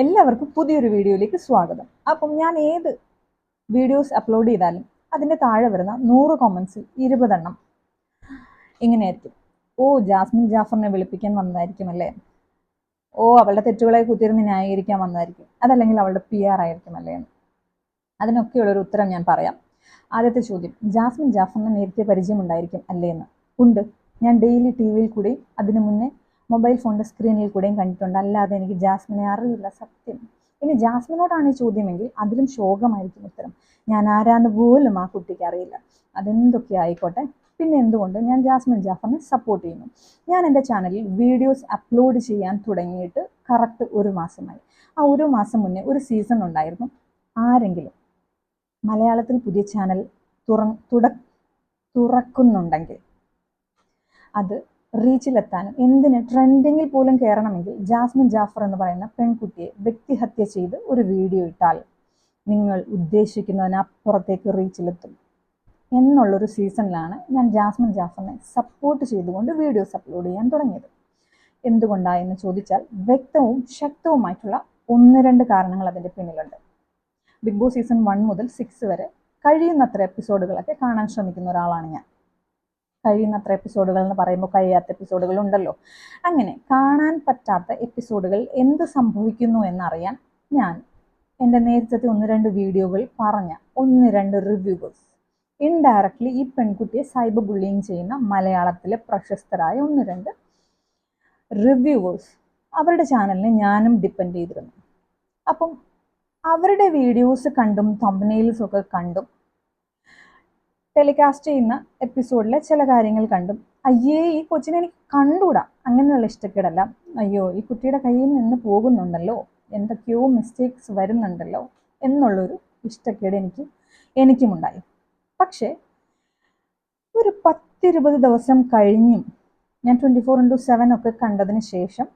എല്ലാവർക്കും പുതിയൊരു വീഡിയോയിലേക്ക് സ്വാഗതം. അപ്പം ഞാൻ ഏത് വീഡിയോസ് അപ്ലോഡ് ചെയ്താലും അതിന്റെ താഴെ വരുന്ന നൂറ് കോമൻസിൽ ഇരുപതെണ്ണം ഇങ്ങനെ എത്തും. ഓ ജാസ്മിൻ ജാഫറിനെ വിളിപ്പിക്കാൻ വന്നതായിരിക്കും അല്ലേ? ഓ അവളുടെ തെറ്റുകളെ കുത്തിരുന്ന് ന്യായീകരിക്കാൻ വന്നതായിരിക്കും. അതല്ലെങ്കിൽ അവളുടെ പി ആർ ആയിരിക്കും അല്ലേ അതിനൊക്കെയുള്ളൊരു ഉത്തരം ഞാൻ പറയാം. ആദ്യത്തെ ചോദ്യം ജാസ്മിൻ ജാഫറിനെ നേരത്തെ പരിചയമുണ്ടായിരിക്കും അല്ലേ എന്ന്. ഉണ്ട്. ഞാൻ ഡെയിലി ടി വിയിൽ കൂടി അതിനു മുന്നേ മൊബൈൽ ഫോണിന്റെ സ്ക്രീനിൽ കൂടെയും കണ്ടിട്ടുണ്ട്. അല്ലാതെ എനിക്ക് ജാസ്മിനെ അറിയില്ല സത്യം. ഇനി ജാസ്മിനോടാണ് ഈ ചോദ്യമെങ്കിൽ അതിലും ശോകമായിരിക്കും ഉത്തരം. ഞാൻ ആരാന്ന് പോലും ആ കുട്ടിക്ക് അറിയില്ല. അതെന്തൊക്കെ ആയിക്കോട്ടെ. പിന്നെ എന്തുകൊണ്ട് ഞാൻ ജാസ്മിൻ ജാഫറിനെ സപ്പോർട്ട് ചെയ്യുന്നു. ഞാൻ എന്റെ ചാനലിൽ വീഡിയോസ് അപ്ലോഡ് ചെയ്യാൻ തുടങ്ങിയിട്ട് കറക്റ്റ് ഒരു മാസമായി. ആ ഒരു മാസം മുന്നേ ഒരു സീസൺ ഉണ്ടായിരുന്നു. ആരെങ്കിലും മലയാളത്തിൽ പുതിയ ചാനൽ തുറ തുറക്കുന്നുണ്ടെങ്കിൽ അത് റീച്ചിലെത്താനും എന്തിന് ട്രെൻഡിങ്ങിൽ പോലും കയറണമെങ്കിൽ ജാസ്മിൻ ജാഫർ എന്ന് പറയുന്ന പെൺകുട്ടിയെ വ്യക്തിഹത്യ ചെയ്ത് ഒരു വീഡിയോ ഇട്ടാൽ നിങ്ങൾ ഉദ്ദേശിക്കുന്നതിനപ്പുറത്തേക്ക് റീച്ചിലെത്തും. എന്നുള്ളൊരു സീസണിലാണ് ഞാൻ ജാസ്മിൻ ജാഫറിനെ സപ്പോർട്ട് ചെയ്തുകൊണ്ട് വീഡിയോസ് അപ്ലോഡ് ചെയ്യാൻ തുടങ്ങിയത്. എന്തുകൊണ്ടായെന്ന് ചോദിച്ചാൽ വ്യക്തവും ശക്തവുമായിട്ടുള്ള ഒന്ന് രണ്ട് കാരണങ്ങൾ അതിന്റെ പിന്നിലുണ്ട്. ബിഗ് ബോസ് സീസൺ വൺ മുതൽ സിക്സ് വരെ കഴിയുന്നത്ര എപ്പിസോഡുകളൊക്കെ കാണാൻ ശ്രമിക്കുന്ന ഒരാളാണ് ഞാൻ. കഴിയുന്നത്ര എപ്പിസോഡുകൾ എന്ന് പറയുമ്പോൾ കഴിയാത്ത എപ്പിസോഡുകൾ ഉണ്ടല്ലോ. അങ്ങനെ കാണാൻ പറ്റാത്ത എപ്പിസോഡുകൾ എന്ത് സംഭവിക്കുന്നു എന്നറിയാൻ ഞാൻ എന്റെ നേരത്തെ ഒന്ന് രണ്ട് വീഡിയോകൾ പറഞ്ഞ ഒന്ന് രണ്ട് റിവ്യൂവേഴ്സ് ഇൻഡയറക്ട്ലി ഈ പെൺകുട്ടിയെ സൈബർ ബുള്ളിങ് ചെയ്യുന്ന മലയാളത്തിലെ പ്രശസ്തരായ ഒന്ന് രണ്ട് റിവ്യൂവേഴ്സ് അവരുടെ ചാനലിനെ ഞാനും ഡിപ്പെൻഡ് ചെയ്തിരുന്നു. അപ്പം അവരുടെ വീഡിയോസ് കണ്ടും തമ്പനയിൽസൊക്കെ കണ്ടും ടെലികാസ്റ്റ് ചെയ്യുന്ന എപ്പിസോഡിലെ ചില കാര്യങ്ങൾ കണ്ടും. അയ്യേ ഈ കൊച്ചിനെ എനിക്ക് കണ്ടുകൂടാ? അങ്ങനെയുള്ള ഇഷ്ടക്കേടല്ല അയ്യോ ഈ കുട്ടിയുടെ കയ്യിൽ നിന്ന് പോകുന്നുണ്ടല്ലോ? എന്തൊക്കെയോ മിസ്റ്റേക്സ് വരുന്നുണ്ടല്ലോ? എന്നുള്ളൊരു ഇഷ്ടക്കേട് എനിക്ക് എനിക്കുമുണ്ടായി. പക്ഷേ ഒരു പത്തിരുപത് ദിവസം കഴിഞ്ഞും ഞാൻ ട്വന്റി ഫോർ ഇന്റു സെവൻ ഒക്കെ കണ്ടതിന് ശേഷം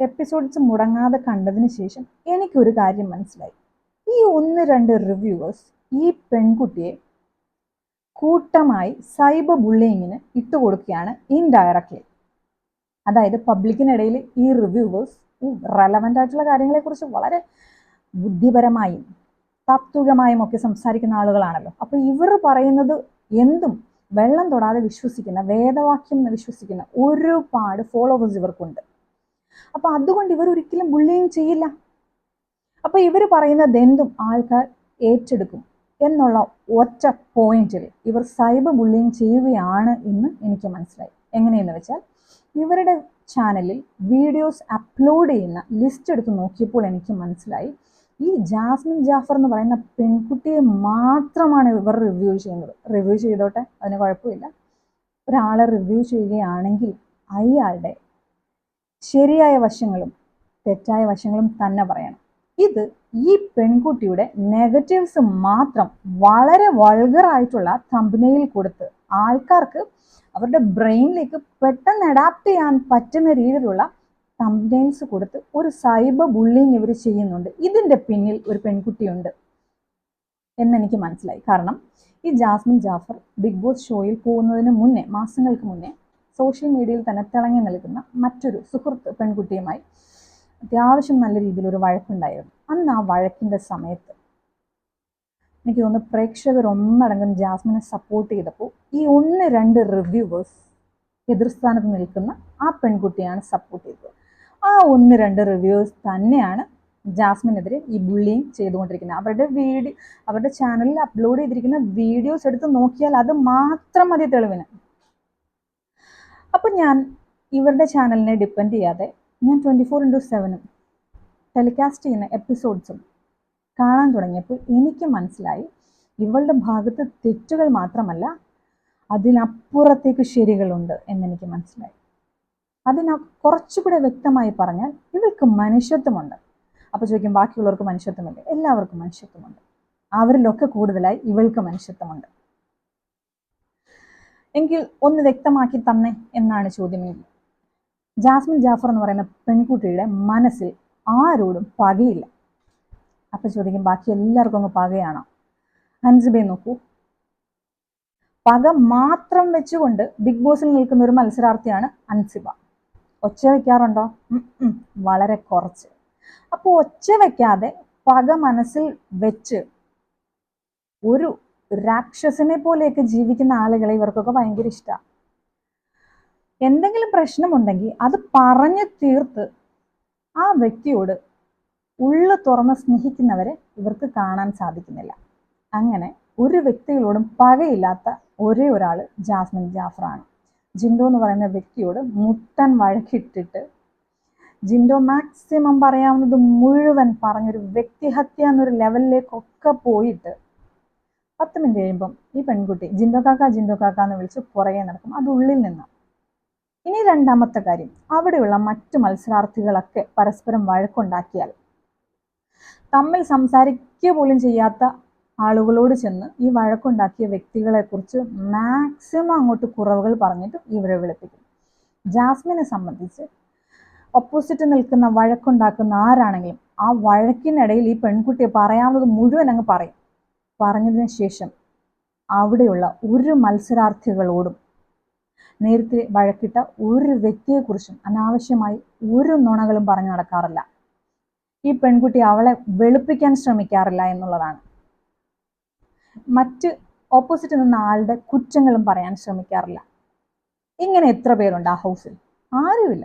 എപ്പിസോഡ്സ് മുടങ്ങാതെ കണ്ടതിന് ശേഷം എനിക്കൊരു കാര്യം മനസ്സിലായി. ഈ ഒന്ന് രണ്ട് റിവ്യൂവേഴ്സ് ഈ പെൺകുട്ടിയെ കൂട്ടമായി സൈബർ ബുള്ളിങ്ങിന് ഇട്ടുകൊടുക്കുകയാണ് ഇൻഡയറക്ട്ലി അതായത് പബ്ലിക്കിനിടയിൽ ഈ റിവ്യൂവേഴ്സ് റെലവന്റ് ആയിട്ടുള്ള കാര്യങ്ങളെക്കുറിച്ച് വളരെ ബുദ്ധിപരമായും താത്വികമായും ഒക്കെ സംസാരിക്കുന്ന ആളുകളാണല്ലോ. അപ്പോൾ ഇവർ പറയുന്നത് എന്തും വെള്ളം തൊടാതെ വിശ്വസിക്കുന്ന വേദവാക്യം എന്ന് വിശ്വസിക്കുന്ന ഒരുപാട് ഫോളോവേഴ്സ് ഇവർക്കുണ്ട്. അപ്പോൾ അതുകൊണ്ട് ഇവർ ഒരിക്കലും ബുള്ളിങ് ചെയ്യില്ല. അപ്പോൾ ഇവർ പറയുന്നത് എന്തും ആൾക്കാർ ഏറ്റെടുക്കും. എന്നുള്ള ഒറ്റ പോയിന്റിൽ ഇവർ സൈബർ ബുള്ളിങ് ചെയ്യുകയാണ് എന്ന് എനിക്ക് മനസ്സിലായി. എങ്ങനെയെന്ന് വെച്ചാൽ ഇവരുടെ ചാനലിൽ വീഡിയോസ് അപ്ലോഡ് ചെയ്യുന്ന ലിസ്റ്റ് എടുത്ത് നോക്കിയപ്പോൾ എനിക്ക് മനസ്സിലായി. ഈ ജാസ്മിൻ ജാഫർ എന്ന് പറയുന്ന പെൺകുട്ടിയെ മാത്രമാണ് ഇവർ റിവ്യൂ ചെയ്യുന്നത്. റിവ്യൂ ചെയ്തോട്ടെ അതിന് കുഴപ്പമില്ല. ഒരാളെ റിവ്യൂ ചെയ്യുകയാണെങ്കിൽ അയാളുടെ ശരിയായ വശങ്ങളും തെറ്റായ വശങ്ങളും തന്നെ പറയണം. ഇത് ഈ പെൺകുട്ടിയുടെ നെഗറ്റീവ്സ് മാത്രം വളരെ വൾഗറായിട്ടുള്ള തമ്പനയിൽ കൊടുത്ത് ആൾക്കാർക്ക് അവരുടെ ബ്രെയിനിലേക്ക് പെട്ടെന്ന് അഡാപ്റ്റ് ചെയ്യാൻ പറ്റുന്ന രീതിയിലുള്ള തമ്പനെയിൽസ് കൊടുത്ത് ഒരു സൈബർ ബുള്ളിങ് ഇവർ ചെയ്യുന്നുണ്ട്. ഇതിന്റെ പിന്നിൽ ഒരു പെൺകുട്ടിയുണ്ട് എന്നെനിക്ക് മനസ്സിലായി. കാരണം ഈ ജാസ്മിൻ ജാഫർ ബിഗ് ബോസ് ഷോയിൽ പോകുന്നതിന് മുന്നേ മാസങ്ങൾക്ക് മുന്നേ സോഷ്യൽ മീഡിയയിൽ തന്നെ തിളങ്ങി നിൽക്കുന്ന മറ്റൊരു സുഹൃത്ത് പെൺകുട്ടിയുമായി അത്യാവശ്യം നല്ല രീതിയിൽ ഒരു വഴക്കുണ്ടായിരുന്നു. അന്ന് ആ വഴക്കിന്റെ സമയത്ത് എനിക്ക് തോന്നുന്നു പ്രേക്ഷകർ ഒന്നടങ്കം ജാസ്മിനെ സപ്പോർട്ട് ചെയ്തപ്പോൾ ഈ ഒന്ന് രണ്ട് റിവ്യൂവേഴ്സ് എതിർസ്ഥാനത്ത് നിൽക്കുന്ന ആ പെൺകുട്ടിയാണ് സപ്പോർട്ട് ചെയ്തത്. ആ ഒന്ന് രണ്ട് റിവ്യൂവേഴ്സ് തന്നെയാണ് ജാസ്മിനെതിരെ ഈ ബുള്ളിങ് ചെയ്തുകൊണ്ടിരിക്കുന്നത്. അവരുടെ വീഡിയോ അവരുടെ ചാനലിൽ അപ്ലോഡ് ചെയ്തിരിക്കുന്ന വീഡിയോസ് എടുത്ത് നോക്കിയാൽ അത് മാത്രം മതി തെളിവിന്. അപ്പം ഞാൻ ഇവരുടെ ചാനലിനെ ഡിപ്പെൻഡ് ചെയ്യാതെ ഞാൻ ട്വന്റി ഫോർ ഇന്റു സെവനും ടെലികാസ്റ്റ് ചെയ്യുന്ന എപ്പിസോഡ്സും കാണാൻ തുടങ്ങിയപ്പോൾ എനിക്ക് മനസ്സിലായി ഇവളുടെ ഭാഗത്ത് തെറ്റുകൾ മാത്രമല്ല അതിനപ്പുറത്തേക്ക് ശരികളുണ്ട് എന്നെനിക്ക് മനസ്സിലായി. അതിന കുറച്ചുകൂടെ വ്യക്തമായി പറഞ്ഞാൽ ഇവൾക്ക് മനുഷ്യത്വമുണ്ട്. അപ്പോൾ ചോദിക്കും ബാക്കിയുള്ളവർക്ക് മനുഷ്യത്വമില്ല? എല്ലാവർക്കും മനുഷ്യത്വമുണ്ട്. അവരിലൊക്കെ കൂടുതലായി ഇവൾക്ക് മനുഷ്യത്വമുണ്ട്. എങ്കിൽ ഒന്ന് വ്യക്തമാക്കി തന്നെ എന്നാണ് ചോദ്യമെങ്കിൽ ജാസ്മിൻ ജാഫർ എന്ന് പറയുന്ന പെൺകുട്ടിയുടെ മനസ്സിൽ ആരോടും പകയില്ല. അപ്പൊ ചോദിക്കും ബാക്കി എല്ലാവർക്കും അങ്ങ് പകയാണോ? ഹൻസിബെ നോക്കൂ. പക മാത്രം വെച്ചുകൊണ്ട് ബിഗ് ബോസിൽ നിൽക്കുന്ന ഒരു മത്സരാർത്ഥിയാണ് അൻസിബ. ഒച്ച വയ്ക്കാറുണ്ടോ വളരെ കുറച്ച്. അപ്പോൾ ഒച്ച വയ്ക്കാതെ പക മനസ്സിൽ വെച്ച് ഒരു രാക്ഷസനെ പോലെയൊക്കെ ജീവിക്കുന്ന ആളുകളെ ഇവർക്കൊക്കെ ഭയങ്കര ഇഷ്ടമാണ് എന്തെങ്കിലും പ്രശ്നമുണ്ടെങ്കിൽ അത് പറഞ്ഞു തീർത്ത് ആ വ്യക്തിയോട് ഉള്ളു തുറന്ന് സ്നേഹിക്കുന്നവരെ ഇവർക്ക് കാണാൻ സാധിക്കുന്നില്ല. അങ്ങനെ ഒരു വ്യക്തികളോടും പകയില്ലാത്ത ഒരേ ഒരാൾ ജാസ്മിൻ ജാഫറാണ്. ജിൻഡോ എന്ന് പറയുന്ന വ്യക്തിയോട് മുട്ടൻ വഴക്കിട്ടിട്ട് ജിൻഡോ മാക്സിമം പറയാവുന്നത് മുഴുവൻ പറഞ്ഞൊരു വ്യക്തിഹത്യ എന്നൊരു ലെവലിലേക്കൊക്കെ പോയിട്ട് പത്ത് മിനിറ്റ് കഴിയുമ്പം ഈ പെൺകുട്ടി ജിൻഡോ കാക്ക ജിൻഡോ കാക്ക എന്ന് വിളിച്ച് പുറകെ നടക്കും. അത് ഉള്ളിൽ നിന്ന് ഇനി രണ്ടാമത്തെ കാര്യം. അവിടെയുള്ള മറ്റു മത്സരാർത്ഥികളൊക്കെ പരസ്പരം വഴക്കുണ്ടാക്കിയാൽ തമ്മിൽ സംസാരിക്കുക പോലും ചെയ്യാത്ത ആളുകളോട് ചെന്ന് ഈ വഴക്കുണ്ടാക്കിയ വ്യക്തികളെക്കുറിച്ച് മാക്സിമം അങ്ങോട്ട് കുറവുകൾ പറഞ്ഞിട്ട് ഇവരെ വിളിപ്പിക്കും. ജാസ്മിനെ സംബന്ധിച്ച് ഓപ്പോസിറ്റ് നിൽക്കുന്ന വഴക്കുണ്ടാക്കുന്ന ആരാണെങ്കിലും ആ വഴക്കിനിടയിൽ ഈ പെൺകുട്ടിയെ പറയാവുന്നത് മുഴുവൻ അങ്ങ് പറയും. പറഞ്ഞതിന് ശേഷം അവിടെയുള്ള ഒരു മത്സരാർത്ഥികളോടും നേരത്തെ വഴക്കിട്ട ഒരു വ്യക്തിയെക്കുറിച്ചും അനാവശ്യമായി ഒരു നുണകളും പറഞ്ഞു നടക്കാറില്ല. ഈ പെൺകുട്ടി അവളെ വെളുപ്പിക്കാൻ ശ്രമിക്കാറില്ല എന്നുള്ളതാണ്. മറ്റ് ഓപ്പോസിറ്റ് നിന്ന ആളുടെ കുറ്റങ്ങളും പറയാൻ ശ്രമിക്കാറില്ല. ഇങ്ങനെ എത്ര പേരുണ്ട് ആ ഹൗസിൽ ആരുമില്ല.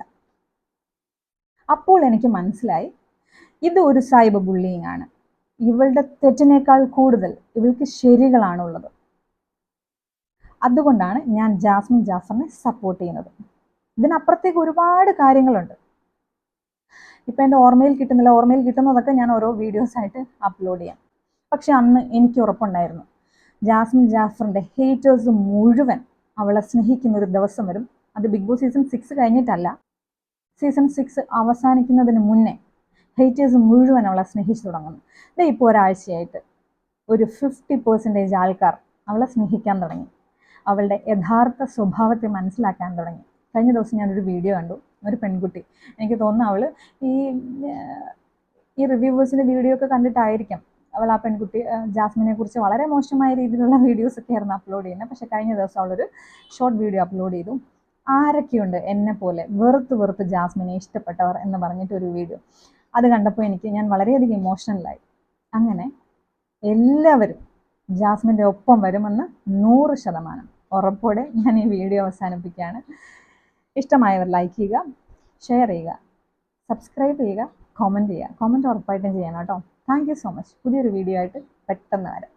അപ്പോൾ എനിക്ക് മനസ്സിലായി ഇത് ഒരു സൈബർ ബുള്ളിങ് ആണ്. ഇവളുടെ തെറ്റിനേക്കാൾ കൂടുതൽ ഇവൾക്ക് ശരികളാണുള്ളത്. അതുകൊണ്ടാണ് ഞാൻ ജാസ്മിൻ ജാഫറിനെ സപ്പോർട്ട് ചെയ്യുന്നത്. ഇതിനപ്പുറത്തേക്ക് ഒരുപാട് കാര്യങ്ങളുണ്ട്. ഇപ്പം എന്റെ ഓർമ്മയിൽ കിട്ടുന്നില്ല. ഓർമ്മയിൽ കിട്ടുന്നതൊക്കെ ഞാൻ ഓരോ വീഡിയോസായിട്ട് അപ്ലോഡ് ചെയ്യാം. പക്ഷെ അന്ന് എനിക്ക് ഉറപ്പുണ്ടായിരുന്നു. ജാസ്മിൻ ജാഫറിന്റെ ഹേറ്റേഴ്സ് മുഴുവൻ അവളെ സ്നേഹിക്കുന്ന ഒരു ദിവസം വരും. അത് ബിഗ് ബോസ് സീസൺ സിക്സ് കഴിഞ്ഞിട്ടല്ല. സീസൺ സിക്സ് അവസാനിക്കുന്നതിന് മുന്നേ ഹേറ്റേഴ്സ് മുഴുവൻ അവളെ സ്നേഹിച്ചു തുടങ്ങുന്നു. ഇതേ ഇപ്പോൾ ഒരാഴ്ചയായിട്ട് ഒരു ഫിഫ്റ്റി പെർസെന്റേജ് ആൾക്കാർ അവളെ സ്നേഹിക്കാൻ തുടങ്ങി. അവളുടെ യഥാർത്ഥ സ്വഭാവത്തെ മനസ്സിലാക്കാൻ തുടങ്ങി. കഴിഞ്ഞ ദിവസം ഞാനൊരു വീഡിയോ കണ്ടു. ഒരു പെൺകുട്ടി. എനിക്ക് തോന്നുന്നു അവൾ ഈ ഈ റിവ്യൂവേഴ്സിന്റെ വീഡിയോ ഒക്കെ കണ്ടിട്ടായിരിക്കും അവൾ ആ പെൺകുട്ടി ജാസ്മിനെ കുറിച്ച് വളരെ മോശമായ രീതിയിലുള്ള വീഡിയോസ് ഒക്കെ ആയിരുന്നു അപ്ലോഡ് ചെയ്യുന്നത്. പക്ഷേ കഴിഞ്ഞ ദിവസം അവളൊരു ഷോർട്ട് വീഡിയോ അപ്ലോഡ് ചെയ്തു. ആരൊക്കെയുണ്ട് എന്നെ പോലെ വെറുത്ത് വെറുത്ത് ജാസ്മിനെ ഇഷ്ടപ്പെട്ടവർ എന്ന് പറഞ്ഞിട്ട് ഒരു വീഡിയോ അത് കണ്ടപ്പോൾ എനിക്ക് ഞാൻ വളരെയധികം ഇമോഷണലായി അങ്ങനെ എല്ലാവരും ജാസ്മിന്റെ ഒപ്പം വരുമെന്ന് നൂറ് ശതമാനം. ഉറപ്പോടെ ഞാൻ ഈ വീഡിയോ അവസാനിപ്പിക്കുകയാണ്. ഇഷ്ടമായവർ ലൈക്ക് ചെയ്യുക ഷെയർ ചെയ്യുക സബ്സ്ക്രൈബ് ചെയ്യുക കോമന്റ് ചെയ്യുക. കോമന്റ് ഉറപ്പായിട്ടും ചെയ്യണം കേട്ടോ. താങ്ക് യു സോ മച്ച് പുതിയൊരു വീഡിയോ ആയിട്ട് പെട്ടെന്ന് വരാം.